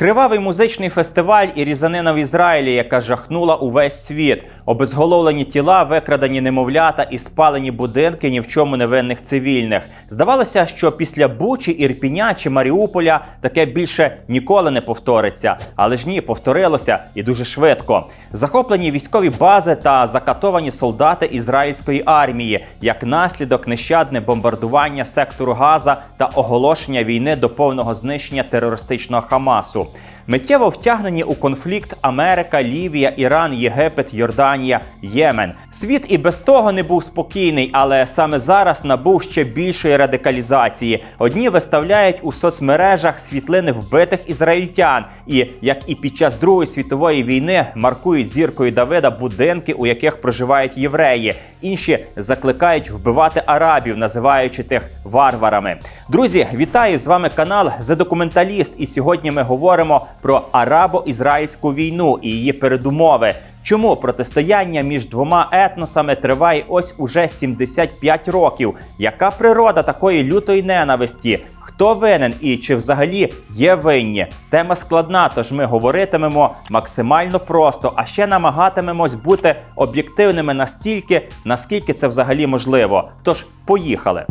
Кривавий музичний фестиваль і різанина в Ізраїлі, яка жахнула увесь світ. Обезголовлені тіла, викрадені немовлята і спалені будинки ні в чому невинних цивільних. Здавалося, що після Бучі, Ірпіня чи Маріуполя таке більше ніколи не повториться. Але ж ні, повторилося і дуже швидко. Захоплені військові бази та закатовані солдати ізраїльської армії як наслідок нещадне бомбардування сектору Газа та оголошення війни до повного знищення терористичного Хамасу. Миттєво втягнені у конфлікт Америка, Лівія, Іран, Єгипет, Йорданія, Ємен. Світ і без того не був спокійний, але саме зараз набув ще більшої радикалізації. Одні виставляють у соцмережах світлини вбитих ізраїльтян, і як і під час Другої світової війни маркують зіркою Давида будинки, у яких проживають євреї. Інші закликають вбивати арабів, називаючи тих варварами. Друзі, вітаю з вами канал The Документаліст. І сьогодні ми говоримо про арабо-ізраїльську війну і її передумови. Чому протистояння між двома етносами триває ось уже 75 років? Яка природа такої лютої ненависті? Хто винен і чи взагалі є винні? Тема складна, тож ми говоритимемо максимально просто, а ще намагатимемось бути об'єктивними настільки, наскільки це взагалі можливо. Тож поїхали.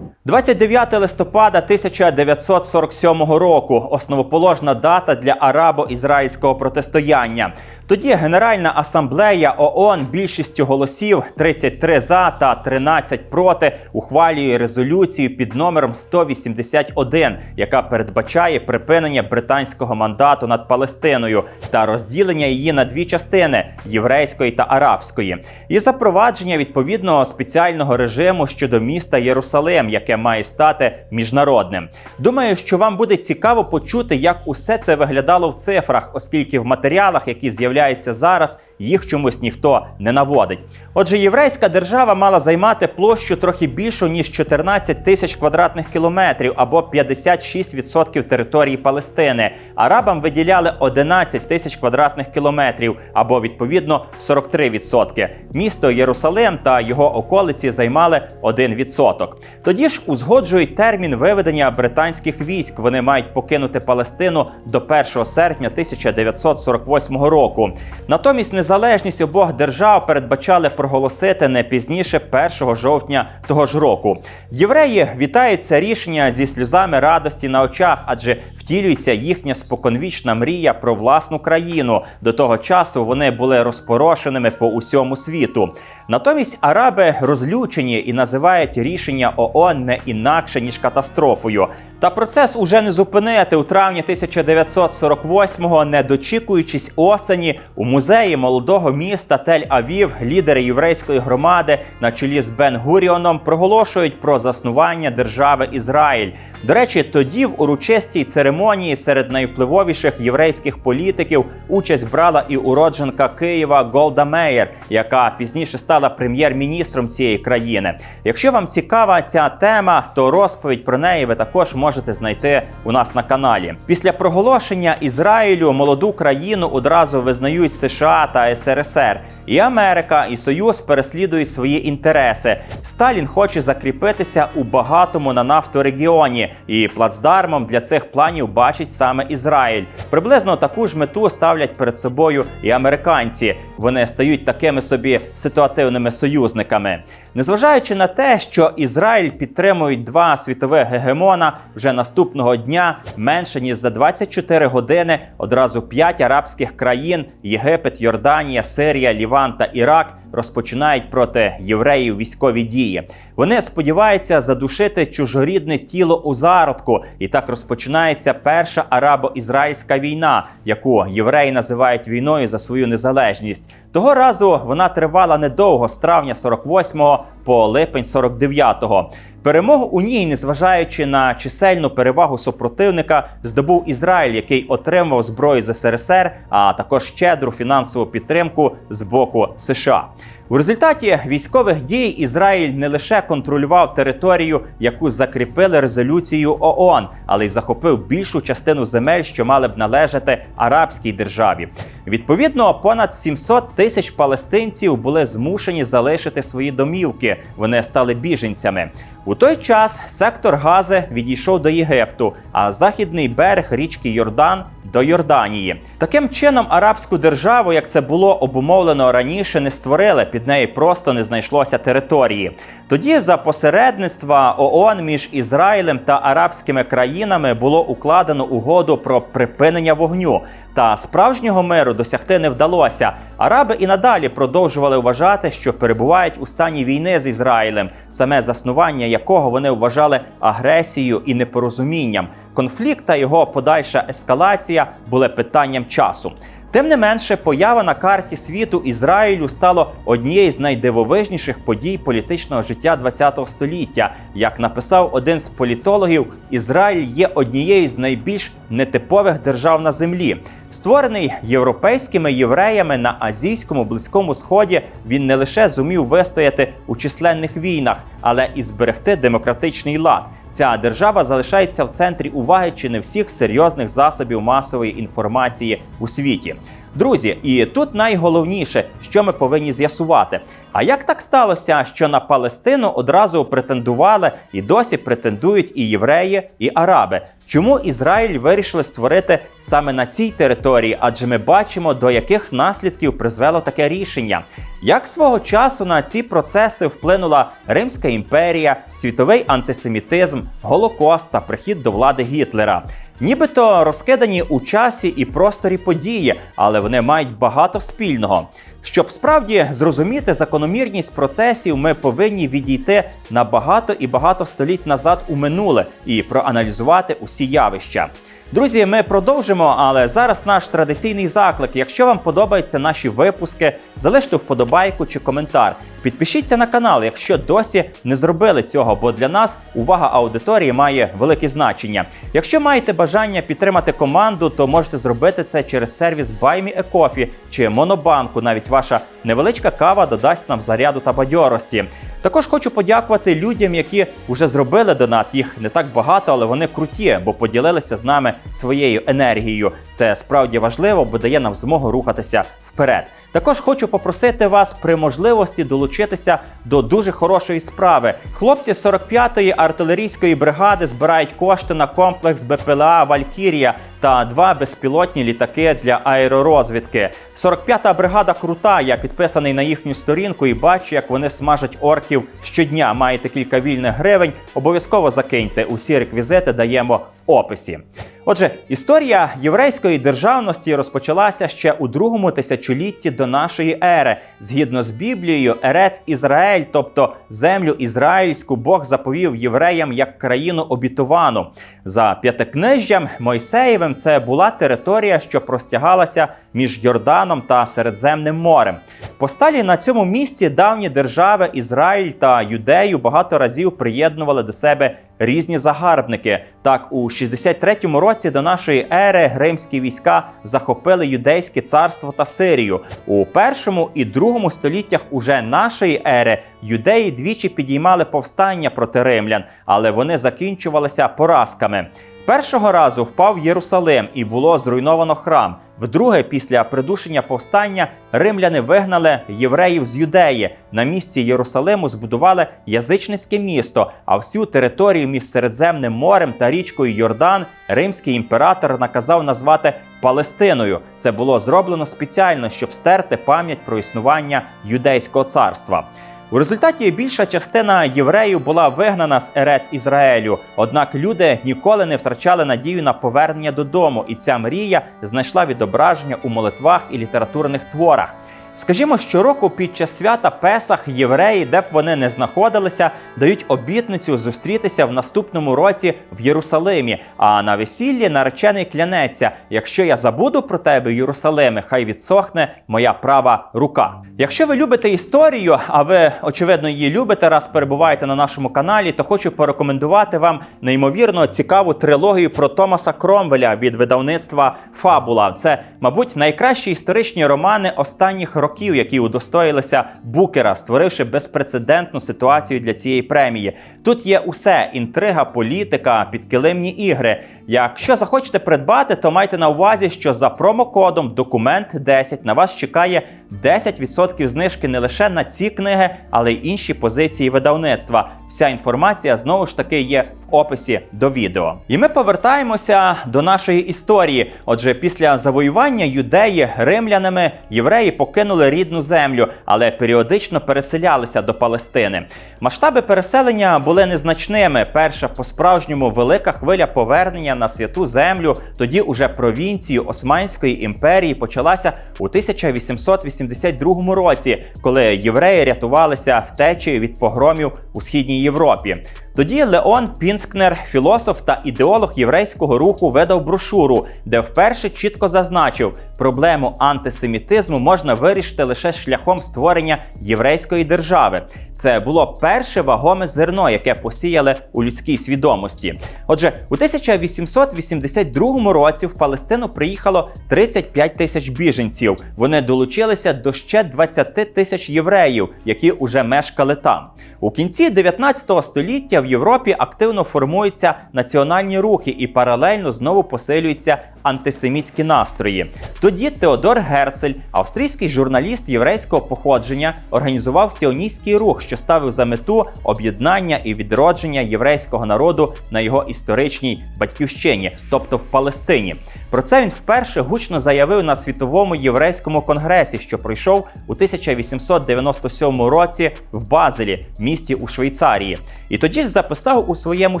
29 листопада 1947 року основоположна дата для арабо-ізраїльського протистояння. Тоді Генеральна асамблея ООН більшістю голосів 33 за та 13 проти ухвалює резолюцію під номером 181, яка передбачає припинення британського мандату над Палестиною та розділення її на дві частини єврейської та арабської, і запровадження відповідного спеціального режиму щодо міста Єрусалим, яке має стати міжнародним. Думаю, що вам буде цікаво почути, як усе це виглядало в цифрах, оскільки в матеріалах, які з'являються зараз, їх чомусь ніхто не наводить. Отже, єврейська держава мала займати площу трохи більшу ніж 14 тисяч квадратних кілометрів або 56% території Палестини. Арабам виділяли 11 тисяч квадратних кілометрів або відповідно 43%. Місто Єрусалим та його околиці займали 1%. Тоді ж узгоджують термін виведення британських військ. Вони мають покинути Палестину до 1 серпня 1948 року. Натомість незалежність обох держав передбачали проголосити не пізніше 1 жовтня того ж року. Євреї вітають це рішення зі сльозами радості на очах, адже втілюється їхня споконвічна мрія про власну країну. До того часу вони були розпорошеними по усьому світу. Натомість араби розлючені і називають рішення ООН не інакше ніж катастрофою. Та процес уже не зупинити у травні 1948-го, не дочікуючись осені, у музеї молодого міста Тель-Авів лідери єврейської громади на чолі з Бен Гуріоном проголошують про заснування держави Ізраїль. До речі, тоді в урочистій церемонії серед найвпливовіших єврейських політиків участь брала і уродженка Києва Голда Меєр, яка пізніше стала прем'єр-міністром цієї країни. Якщо вам цікава ця тема, то розповідь про неї ви також можете знайти у нас на каналі. Після проголошення Ізраїлю молоду країну одразу визнають США та СРСР. І Америка, і Союз переслідують свої інтереси. Сталін хоче закріпитися у багатому на нафту регіоні, і плацдармом для цих планів бачить саме Ізраїль. Приблизно таку ж мету ставлять перед собою і американці. Вони стають такими собі ситуативними союзниками. Незважаючи на те, що Ізраїль підтримують два світових гегемона, вже наступного дня менше ніж за 24 години одразу п'ять арабських країн: Єгипет, Йорданія, Сирія, Ліван та Ірак. Розпочинають проти євреїв військові дії. Вони сподіваються задушити чужорідне тіло у зародку, і так розпочинається перша арабо-ізраїльська війна, яку євреї називають війною за свою незалежність. Того разу вона тривала недовго з травня 48-го по липень 49-го. Перемогу у ній, незважаючи на чисельну перевагу супротивника, здобув Ізраїль, який отримав зброю з СРСР, а також щедру фінансову підтримку з боку США. У результаті військових дій Ізраїль не лише контролював територію, яку закріпили резолюцією ООН, але й захопив більшу частину земель, що мали б належати арабській державі. Відповідно, понад 700 тисяч палестинців були змушені залишити свої домівки. Вони стали біженцями. У той час сектор Гази відійшов до Єгипту, а західний берег річки Йордан до Йорданії. Таким чином, арабську державу, як це було обумовлено раніше, не створили. Під неї просто не знайшлося території. Тоді, за посередництва ООН між Ізраїлем та арабськими країнами було укладено угоду про припинення вогню. Та справжнього миру досягти не вдалося. Араби і надалі продовжували вважати, що перебувають у стані війни з Ізраїлем, саме заснування якого вони вважали агресією і непорозумінням. Конфлікт та його подальша ескалація були питанням часу. Тим не менше, поява на карті світу Ізраїлю стало однією з найдивовижніших подій політичного життя ХХ століття. Як написав один з політологів, Ізраїль є однією з найбільш нетипових держав на землі. Створений європейськими євреями на азійському близькому сході, він не лише зумів вистояти у численних війнах, але і зберегти демократичний лад. Ця держава залишається в центрі уваги чи не всіх серйозних засобів масової інформації у світі. Друзі, і тут найголовніше, що ми повинні з'ясувати. А як так сталося, що на Палестину одразу претендували і досі претендують і євреї, і араби? Чому Ізраїль вирішили створити саме на цій території? Адже ми бачимо, до яких наслідків призвело таке рішення. Як свого часу на ці процеси вплинула Римська імперія, світовий антисемітизм, Голокост та прихід до влади Гітлера? Нібито розкидані у часі і просторі події, але вони мають багато спільного. Щоб справді зрозуміти закономірність процесів, ми повинні відійти на багато і багато століть назад у минуле і проаналізувати усі явища. Друзі, ми продовжимо, але зараз наш традиційний заклик. Якщо вам подобаються наші випуски, залиште вподобайку чи коментар. Підпишіться на канал, якщо досі не зробили цього, бо для нас увага аудиторії має велике значення. Якщо маєте бажання підтримати команду, то можете зробити це через сервіс BuyMeACoffee чи Монобанку. Навіть ваша невеличка кава додасть нам заряду та бадьорості. Також хочу подякувати людям, які вже зробили донат. Їх не так багато, але вони круті, бо поділилися з нами своєю енергією. Це справді важливо, бо дає нам змогу рухатися вперед. Також хочу попросити вас при можливості долучитися до дуже хорошої справи. Хлопці з 45-ї артилерійської бригади збирають кошти на комплекс БПЛА Валькірія та два безпілотні літаки для аеророзвідки. 45-та бригада крута. Я підписаний на їхню сторінку і бачу, як вони смажать орків щодня. Маєте кілька вільних гривень. Обов'язково закиньте. Усі реквізити даємо в описі. Отже, історія єврейської державності розпочалася ще у другому тисячолітті до нашої ери. Згідно з Біблією, Ерець Ізраїль, тобто землю ізраїльську, Бог заповів євреям як країну обітовану. За п'ятикнижжям Мойсеєвим це була територія, що простягалася між Йорданом та Середземним морем. Посталі на цьому місці давні держави Ізраїль та Юдею багато разів приєднували до себе різні загарбники. Так, у 63-му році до нашої ери римські війська захопили юдейське царство та Сирію. У першому і другому століттях уже нашої ери юдеї двічі підіймали повстання проти римлян, але вони закінчувалися поразками. Першого разу впав Єрусалим і було зруйновано храм. Вдруге, після придушення повстання, римляни вигнали євреїв з юдеї. На місці Єрусалиму збудували язичницьке місто. А всю територію між Середземним морем та річкою Йордан римський імператор наказав назвати Палестиною. Це було зроблено спеціально, щоб стерти пам'ять про існування юдейського царства. У результаті більша частина євреїв була вигнана з Ерець Ізраїлю. Однак люди ніколи не втрачали надію на повернення додому, і ця мрія знайшла відображення у молитвах і літературних творах. Скажімо, щороку під час свята Песах євреї, де б вони не знаходилися, дають обітницю зустрітися в наступному році в Єрусалимі. А на весіллі наречений клянеться: якщо я забуду про тебе, Єрусалиме, хай відсохне моя права рука. Якщо ви любите історію, а ви очевидно її любите, раз перебуваєте на нашому каналі, то хочу порекомендувати вам неймовірно цікаву трилогію про Томаса Кромвеля від видавництва Фабула. Це, мабуть, найкращі історичні романи останніх років, які удостоїлися Букера, створивши безпрецедентну ситуацію для цієї премії. Тут є усе: інтрига, політика, підкилимні ігри. Якщо захочете придбати, то майте на увазі, що за промокодом документ 10 на вас чекає 10% знижки не лише на ці книги, але й інші позиції видавництва. Вся інформація знову ж таки є в описі до відео. І ми повертаємося до нашої історії. Отже, після завоювання юдеї римлянами євреї покинули рідну землю, але періодично переселялися до Палестини. Масштаби переселення були незначними. Перша по-справжньому велика хвиля повернення на святу землю, тоді уже провінцію Османської імперії почалася у 1882 році, коли євреї рятувалися втечею від погромів у східній Європі. Тоді Леон Пінскнер, філософ та ідеолог єврейського руху, видав брошуру, де вперше чітко зазначив, проблему антисемітизму можна вирішити лише шляхом створення єврейської держави. Це було перше вагоме зерно, яке посіяли у людській свідомості. Отже, у 1882 році в Палестину приїхало 35 тисяч біженців. Вони долучилися до ще 20 тисяч євреїв, які уже мешкали там. У кінці 19 століття в Європі активно формуються національні рухи і паралельно знову посилюються антисемітські настрої. Тоді Теодор Герцель, австрійський журналіст єврейського походження, організував сіоністський рух, що ставив за мету об'єднання і відродження єврейського народу на його історичній батьківщині, тобто в Палестині. Про це він вперше гучно заявив на світовому єврейському конгресі, що пройшов у 1897 році в Базелі, місті у Швейцарії. І тоді ж записав у своєму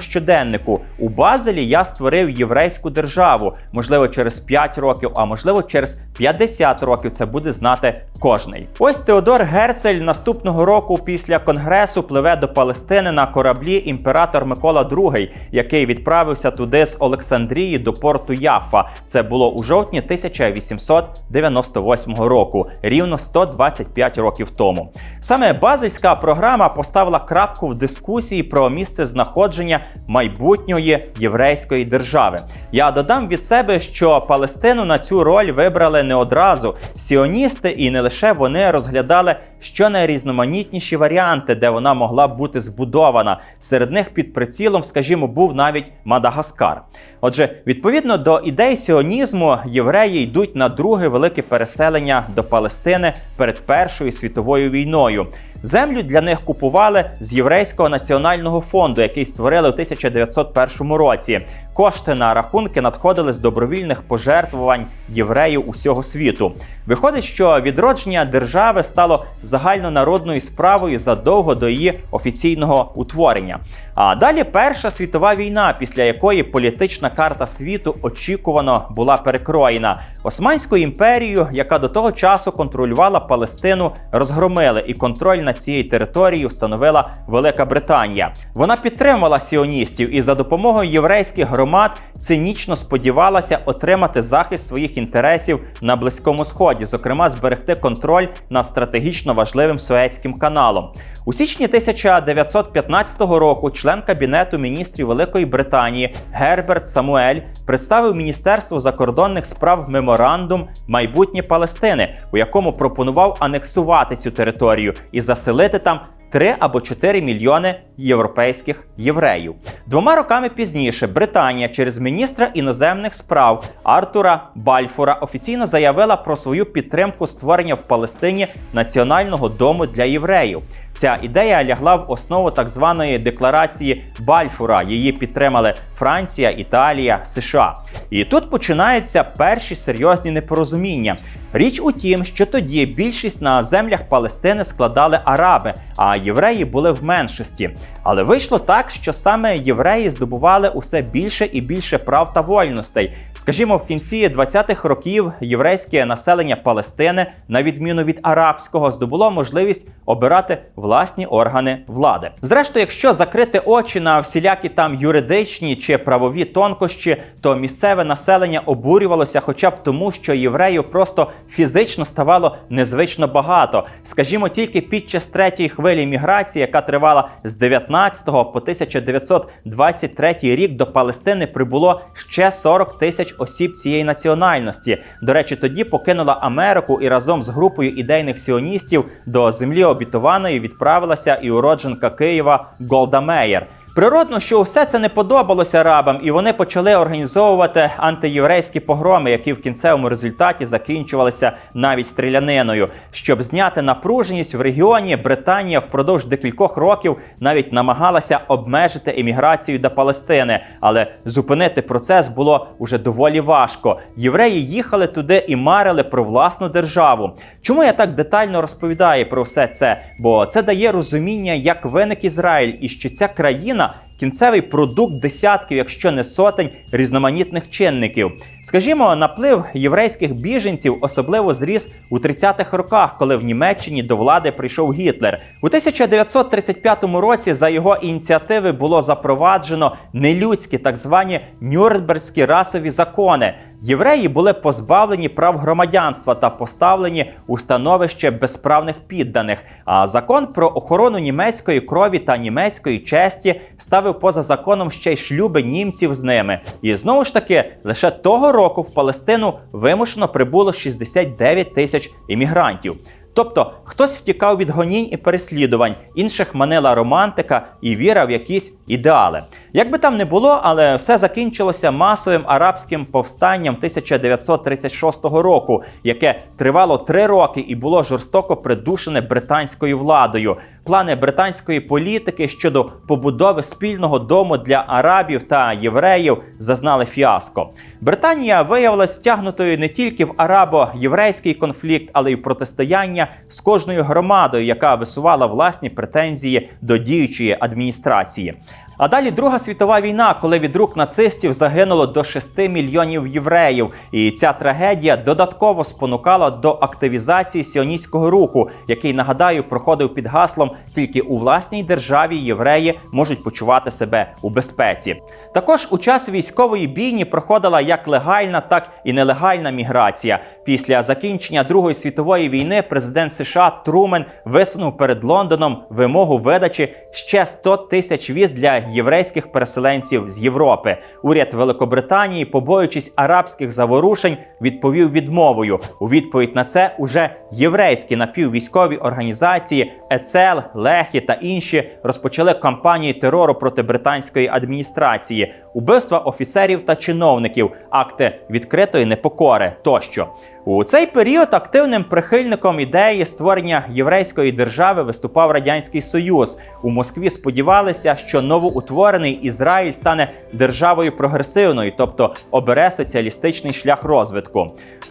щоденнику: у Базелі я створив єврейську державу. Можливо, через 5 років, а можливо, через 50 років це буде знати кожний. Ось Теодор Герцель наступного року після конгресу пливе до Палестини на кораблі імператор Микола II, який відправився туди з Олександрії до порту Яфа. Це було у жовтні 1898 року, рівно 125 років тому. Саме базильська програма поставила крапку в дискусії про місце знаходження майбутньої єврейської держави. Я додам від себе, що Палестину на цю роль вибрали не одразу. Сіоністи, і не лише вони розглядали щонайрізноманітніші варіанти, де вона могла б бути збудована. Серед них під прицілом, скажімо, був навіть Мадагаскар. Отже, відповідно до ідей сіонізму, євреї йдуть на друге велике переселення до Палестини перед Першою світовою війною. Землю для них купували з єврейського національного фонду, який створили у 1901 році. Кошти на рахунки надходили з добровільних пожертвувань євреїв усього світу. Виходить, що відродження держави стало загальнонародною справою задовго до її офіційного утворення. А далі Перша світова війна, після якої політична карта світу очікувано була перекроєна. Османську імперію, яка до того часу контролювала Палестину, розгромили, і контроль над цією територією встановила Велика Британія. Вона підтримувала сіоністів і за допомогою єврейських громад цинічно сподівалася отримати захист своїх інтересів на Близькому Сході, зокрема зберегти контроль над стратегічно важливим Суецьким каналом. У січні 1915 року член кабінету міністрів Великої Британії Герберт Самуель представив Міністерству закордонних справ меморандум майбутнє Палестини, у якому пропонував анексувати цю територію і заселити там 3 або 4 мільйони європейських євреїв. Двома роками пізніше Британія через міністра іноземних справ Артура Бальфура офіційно заявила про свою підтримку створення в Палестині національного дому для євреїв. Ця ідея лягла в основу так званої декларації Бальфура. Її підтримали Франція, Італія, США. І тут починаються перші серйозні непорозуміння. Річ у тім, що тоді більшість на землях Палестини складали араби, а євреї були в меншості. Але вийшло так, що саме євреї здобували усе більше і більше прав та вольностей. Скажімо, в кінці 20-х років єврейське населення Палестини, на відміну від арабського, здобуло можливість обирати власні органи влади. Зрештою, якщо закрити очі на всілякі там юридичні чи правові тонкощі, то місцеве населення обурювалося, хоча б тому, що євреїв просто фізично ставало незвично багато. Скажімо, тільки під час третьої хвилі міграції, яка тривала з 19 1919 по 1923 рік до Палестини прибуло ще 40 тисяч осіб цієї національності. До речі, тоді покинула Америку і разом з групою ідейних сіоністів до землі обітованої відправилася і уродженка Києва Голда Меєр. Природно, що все це не подобалося арабам, і вони почали організовувати антиєврейські погроми, які в кінцевому результаті закінчувалися навіть стріляниною. Щоб зняти напруженість в регіоні, Британія впродовж декількох років навіть намагалася обмежити еміграцію до Палестини, але зупинити процес було уже доволі важко. Євреї їхали туди і марили про власну державу. Чому я так детально розповідаю про все це? Бо це дає розуміння, як виник Ізраїль і що ця країна кінцевий продукт десятків, якщо не сотень різноманітних чинників. Скажімо, наплив єврейських біженців особливо зріс у 30-х роках, коли в Німеччині до влади прийшов Гітлер. У 1935 році за його ініціативи було запроваджено нелюдські так звані Нюрнберзькі расові закони. Євреї були позбавлені прав громадянства та поставлені у становище безправних підданих. А закон про охорону німецької крові та німецької честі ставив поза законом ще й шлюби німців з ними. І знову ж таки, лише того року в Палестину вимушено прибуло 69 тисяч іммігрантів. Тобто хтось втікав від гонінь і переслідувань, інших манила романтика і віра в якісь ідеали. Як би там не було, але все закінчилося масовим арабським повстанням 1936 року, яке тривало три роки і було жорстоко придушене британською владою. Плани британської політики щодо побудови спільного дому для арабів та євреїв зазнали фіаско. Британія виявилася стягнутою не тільки в арабо-єврейський конфлікт, але й в протистояння з кожною громадою, яка висувала власні претензії до діючої адміністрації. А далі Друга світова війна, коли від рук нацистів загинуло до 6 мільйонів євреїв. І ця трагедія додатково спонукала до активізації сіоністського руху, який нагадаю проходив під гаслом тільки у власній державі євреї можуть почувати себе у безпеці. Також у час військової бійні проходила як легальна, так і нелегальна міграція. Після закінчення Другої світової війни президент США Трумен висунув перед Лондоном вимогу видачі ще 100 тисяч віз для єврейських переселенців з Європи. Уряд Великобританії, побоюючись арабських заворушень, відповів відмовою. У відповідь на це уже єврейські напіввійськові організації ЕЦЕЛ, Лехі та інші розпочали кампанії терору проти британської адміністрації, убивства офіцерів та чиновників, акти відкритої непокори тощо. У цей період активним прихильником ідеї створення єврейської держави виступав радянський союз. У Москві сподівалися, що новоутворений Ізраїль стане державою прогресивною, тобто обере соціалістичний шлях розвитку.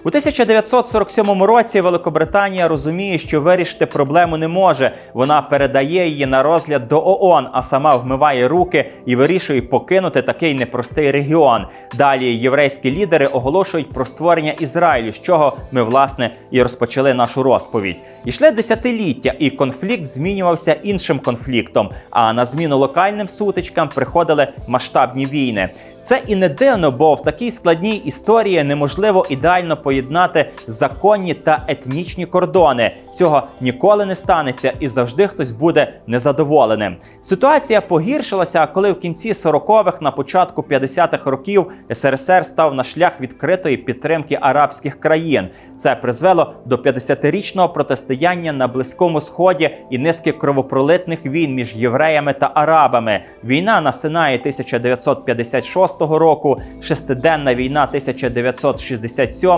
У 1947 році Великобританія розуміє, що вирішити проблему не може. Вона передає її на розгляд до ООН, а сама вмиває руки і вирішує покинути такий непростий регіон. Далі єврейські лідери оголошують про створення Ізраїлю. що чого ми власне і розпочали нашу розповідь. Ішли десятиліття, і конфлікт змінювався іншим конфліктом. А на зміну локальним сутичкам приходили масштабні війни. Це і не дивно, бо в такій складній історії неможливо ідеально поєднати законні та етнічні кордони. Цього ніколи не станеться, і завжди хтось буде незадоволеним. Ситуація погіршилася, коли в кінці 40-х, на початку 50-х років СРСР став на шлях відкритої підтримки арабських країн. Це призвело до 50-річного протистояння на Близькому Сході і низки кровопролитних війн між євреями та арабами. Війна на Синаї 1956 року, шестиденна війна 1967,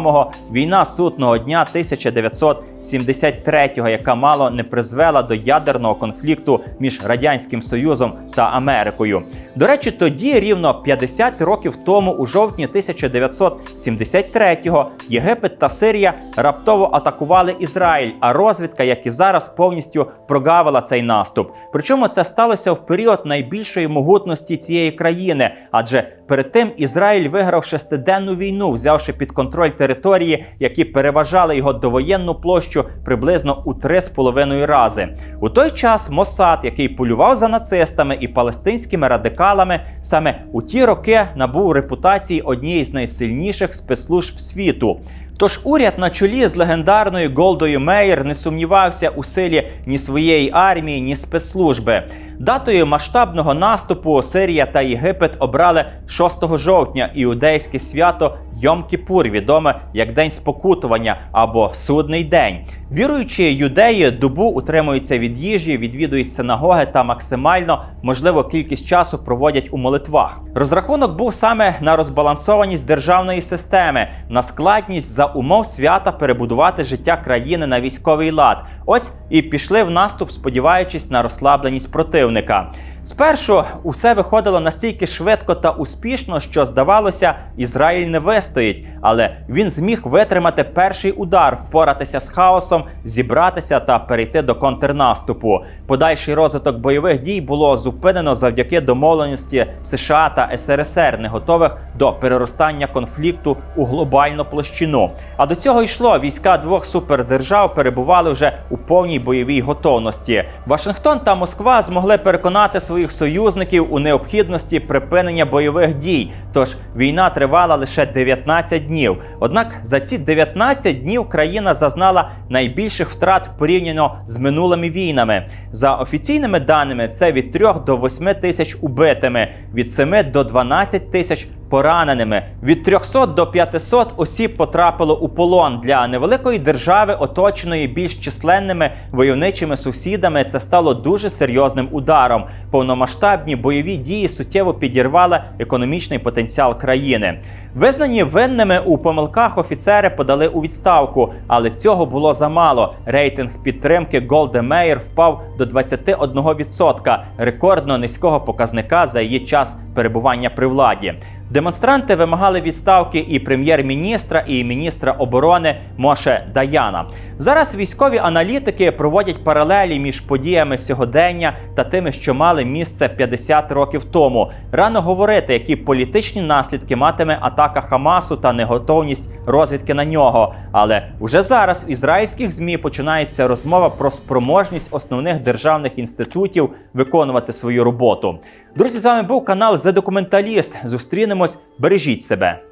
війна сутного дня 1973, яка мало не призвела до ядерного конфлікту між радянським союзом та Америкою. До речі, тоді рівно 50 років тому, у жовтні 1973-го, Єгипет та Сирія раптово атакували Ізраїль, а розвідка, як і зараз, повністю прогавила цей наступ. Причому це сталося в період найбільшої могутності цієї країни, адже перед тим Ізраїль виграв шестиденну війну, взявши під контроль території, які переважали його довоєнну площу приблизно у 3,5 рази. У той час Мосад, який полював за нацистами і палестинськими радикалами, саме у ті роки набув репутації однієї з найсильніших спецслужб світу. Тож уряд на чолі з легендарною Голдою Мейер не сумнівався у силі ні своєї армії, ні спецслужби. Датою масштабного наступу Сирія та Єгипет обрали 6 жовтня іудейське свято Йом-Кіпур, відоме як День спокутування або Судний день. Віруючі юдеї добу утримуються від їжі, відвідують синагоги та максимально можливо кількість часу проводять у молитвах. Розрахунок був саме на розбалансованість державної системи, на складність за умов свята перебудувати життя країни на військовий лад. Ось і пішли в наступ, сподіваючись на розслабленість противника керівника. Спершу усе виходило настільки швидко та успішно, що здавалося, Ізраїль не вистоїть, але він зміг витримати перший удар, впоратися з хаосом, зібратися та перейти до контрнаступу. Подальший розвиток бойових дій було зупинено завдяки домовленості США та СРСР, не готових до переростання конфлікту у глобальну площину. А до цього йшло війська двох супердержав перебували вже у повній бойовій готовності. Вашингтон та Москва змогли переконати своїх союзників у необхідності припинення бойових дій. Тож війна тривала лише 19 днів. Однак за ці 19 днів країна зазнала найбільших втрат порівняно з минулими війнами. За офіційними даними, це від 3 до 8 тисяч убитими, від 7 до 12 тисяч пораненими. Від 300 до 500 осіб потрапило у полон для невеликої держави, оточеної більш численними войовничими сусідами. Це стало дуже серйозним ударом. Повномасштабні бойові дії суттєво підірвали економічний потенціал країни. Визнані винними у помилках офіцери подали у відставку, але цього було замало. Рейтинг підтримки Голде Меєр впав до 21%, рекордно низького показника за її час перебування при владі. Демонстранти вимагали відставки і прем'єр-міністра, і міністра оборони Моше Даяна. Зараз військові аналітики проводять паралелі між подіями сьогодення та тими, що мали місце 50 років тому. Рано говорити, які політичні наслідки матиме атака Хамасу та неготовність розвідки на нього. Але уже зараз в ізраїльських змі починається розмова про спроможність основних державних інститутів виконувати свою роботу. Друзі, з вами був канал The Документаліст. Зустрінемось, бережіть себе.